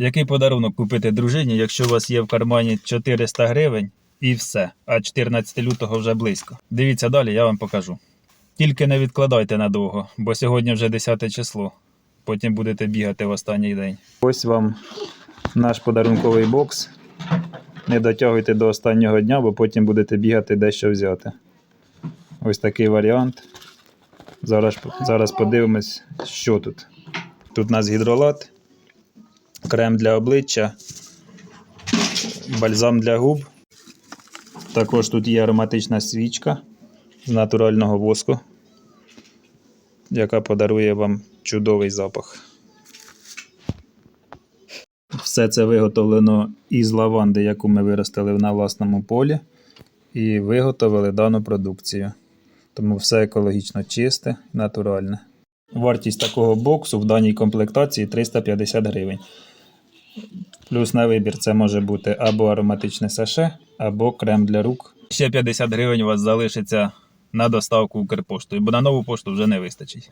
Який подарунок купити дружині, якщо у вас є в кармані 400 гривень і все, а 14 лютого вже близько? Дивіться далі, я вам покажу. Тільки не відкладайте надовго, бо сьогодні вже 10 число. Потім будете бігати в останній день. Ось вам наш подарунковий бокс. Не дотягуйте до останнього дня, бо потім будете бігати дещо взяти. Ось такий варіант. Зараз, зараз подивимось, що тут. Тут у нас гідролат, крем для обличчя, бальзам для губ. Також тут є ароматична свічка з натурального воску, яка подарує вам чудовий запах. Все це виготовлено із лаванди, яку ми виростили на власному полі, і виготовили дану продукцію. Тому все екологічно чисте, натуральне. Вартість такого боксу в даній комплектації 350 гривень. Плюс на вибір це може бути або ароматичне саше, або крем для рук. Ще 50 гривень у вас залишиться на доставку Укрпоштою, бо на нову пошту вже не вистачить.